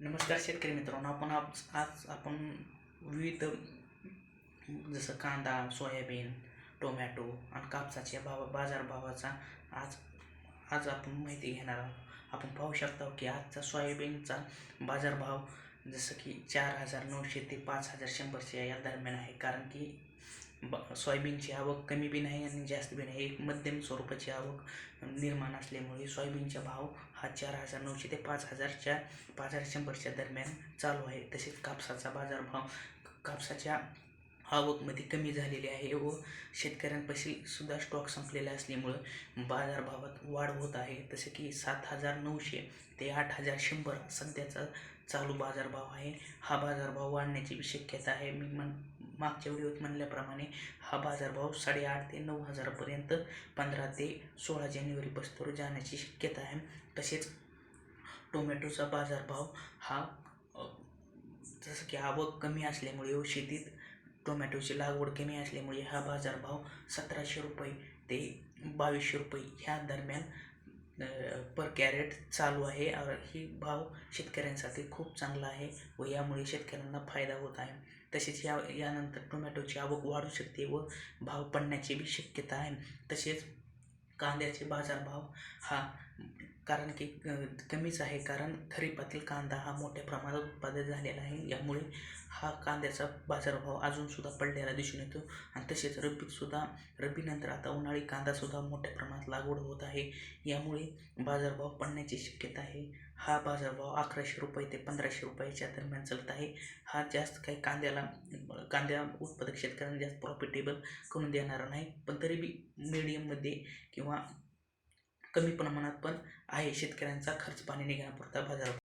नमस्कार शेतकरी मित्रांनो आपण आज आज आपण विविध जसं कांदा सोयाबीन टोमॅटो आणि कापसाच्या भाव बाजारभावाचा आज आज आपण माहिती घेणार आहोत. आपण पाहू शकता की आजचा सोयाबीनचा बाजारभाव जसं की चार हजार नऊशे ते पाच हजार शंभरच्या या दरम्यान आहे. कारण की ब सोयाबीनची आवक कमी बी नाही आणि जास्त बी नाही. एक मध्यम स्वरूपाची आवक निर्माण असल्यामुळे सोयाबीनचा भाव हा चार हजार नऊशे ते पाच हजारच्या पाच हजार शंभरच्या दरम्यान चालू आहे. तसेच कापसाचा बाजारभाव कापसाच्या आवकमध्ये कमी झालेली आहे व शेतकऱ्यांपाशी सुद्धा स्टॉक संपलेला असल्यामुळं बाजारभावात वाढ होत आहे. तसे की सात हजार नऊशे ते आठ हजार शंभर सध्याचा चालू बाजारभाव आहे. हा बाजारभाव वाढण्याची शक्यता आहे. मी म्हण मागच्या व्हिडिओत म्हणल्याप्रमाणे हा बाजारभाव साडेआठ ते नऊ हजारापर्यंत पंधरा ते सोळा जानेवारीपासून जाण्याची शक्यता आहे. तसेच टोमॅटोचा बाजारभाव हा जसं की आवक कमी असल्यामुळे व शेतीत टोमॅटोची लागवड कमी असल्यामुळे हा बाजारभाव सतराशे रुपये ते बावीसशे रुपये ह्या दरम्यान पर कॅरेट चालू आहे. ही भाव शेतकऱ्यांसाठी खूप चांगला आहे व यामुळे शेतकऱ्यांना फायदा होत आहे. तसेच या यानंतर टोमॅटोची आवक वाढू शकते व भाव पडण्याची बी शक्यता आहे. तसेच कांद्याचे बाजारभाव हा कारण की कमीच आहे कारण खरीपातील कांदा हा मोठ्या प्रमाणात उत्पादित झालेला आहे. यामुळे हा कांद्याचा बाजारभाव अजूनसुद्धा पडलेला दिसून येतो. आणि तसेच रब्बीतसुद्धा रब्बीनंतर आता उन्हाळी कांदासुद्धा मोठ्या प्रमाणात लागवड होत आहे. यामुळे बाजारभाव पडण्याची शक्यता आहे. हा बाजारभाव अकराशे रुपये ते पंधराशे रुपयाच्या दरम्यान चालत आहे. हा जास्त काही कांद्याला कांद्या उत्पादक शेतकऱ्यांना जास्त प्रॉफिटेबल करून देणारा नाही. पण तरी बी मिडियममध्ये किंवा कमी प्रमाणात पण आहे. शेतकऱ्यांचा खर्च पाणी निघण्यापुरता बाजारात